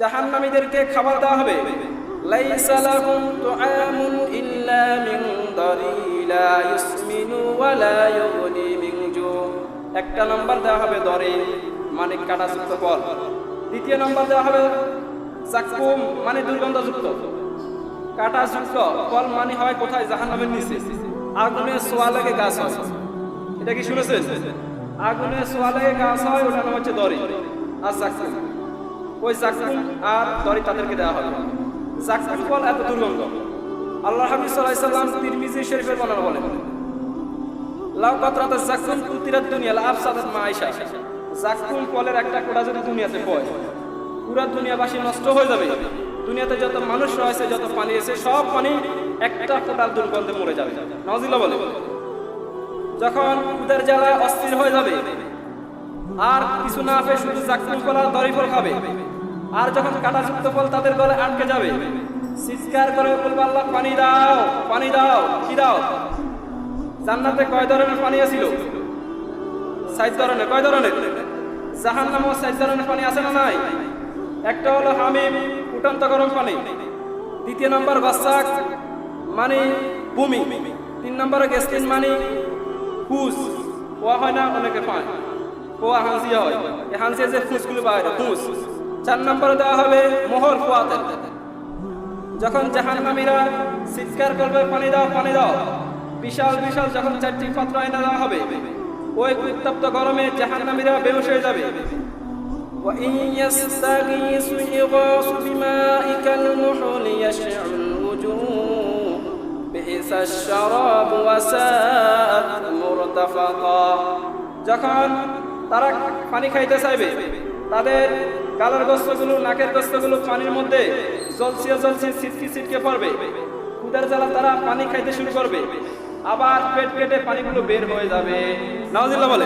জাহান্নামীদেরকে খাবার দেওয়া হবে। লাইসা লাহুম তুআমুন ইল্লা মিন দারিলা ইসমিনু ওয়া লা ইউগনি মিন জু। একটা নাম্বার দেওয়া হবে দরে মানে কাটাযুক্ত ফল। দ্বিতীয় নাম্বার দেওয়া হবে জাকুম মানে দুর্গন্ধযুক্ত। কাটাযুক্ত ফল মানে হয় কোথায়? জাহান্নামের নিচে। আগুনে সোয়া লাগে গাছ হয় এটা কি শুনেছেন? আগুনে সোয়া লাগে গাছ হয় ওটার নাম হচ্ছে দরে আর জাকুম ওই জাকুম আর দড়ি তাদেরকে দেওয়া হবে। জাকুম ফল এত দুর্গন্ধ। আল্লাহ আলাইহি সাল্লাম তিরমিজি শরীফের বর্ণনা বলেন। লাউ কাতরাত জাকুম কুতিরাত দুনিয়া লা আফসাদাত মা আয়েশা। জাকুম ফলের একটা কোড়া যদি দুনিয়াতে পড়ে, পুরো দুনিয়াবাসী নষ্ট হয়ে যাবে। দুনিয়াতে যত মানুষ রয়েছে, যত পানি আছে, সব পানি একটা ফোটার দুর্গন্ধে মরে যাবে। নজিল্লা বলে যখন উদের জ্বালা অস্থির হয়ে যাবে আর কিছু না পেয়ে শুধু জাকুম ফল আর দড়ি ফল খাবে। আর যখন কাটাযুক্ত ফল তাদের গলে আটকে যাবে। চিৎকার করে বলবে, আল্লাহ, পানি দাও পানি দাও, কি দাও? জান্নাতে কয় ধরনের পানি আছিল সাইজ ধরনের, কয় ধরনের? জাহান নামও সাইজ ধরনের পানি আছে না নাই? একটা হলো হামিম উঠান্ত গরম পানি। দ্বিতীয় নম্বর গসাক মানে ভূমি তিন নম্বরে গেস্টিন মানে ফুস পোয়া হয় না, অনেকে পায়। পোয়া হাঁসিয়া হয় এই হাঁসিয়া যে ফুসগুলো বাইরে ফুস চার নম্বরে দেওয়া হবে মোহর পোয়াতে যখন জাহান্নামীরা চিৎকার করবে পানি দাও পানি দাও বিশাল বিশাল যখন চারটি পাত্র আইনা দেওয়া হবে ওই উত্তপ্ত গরমে জাহান্নামীরা বেহুশ হয়ে যাবে وإن يستغيثوا يغاثوا بماء كالمحل يشع الوجوه بئس الشراب وساءت مرتفقا যখন তারা পানি খাইতে চাইবে। তাদের গালের গোস্তগুলো, নাকের গোস্তগুলো পানির মধ্যে জলসিয়ে জলসিয়ে ছিটকে ছিটকে পড়বে। কুদের জ্বালা তারা পানি খাইতে শুরু করবে। আবার পেট পেটে পানিগুলো বের হয়ে যাবে। নাজিল্লা বলে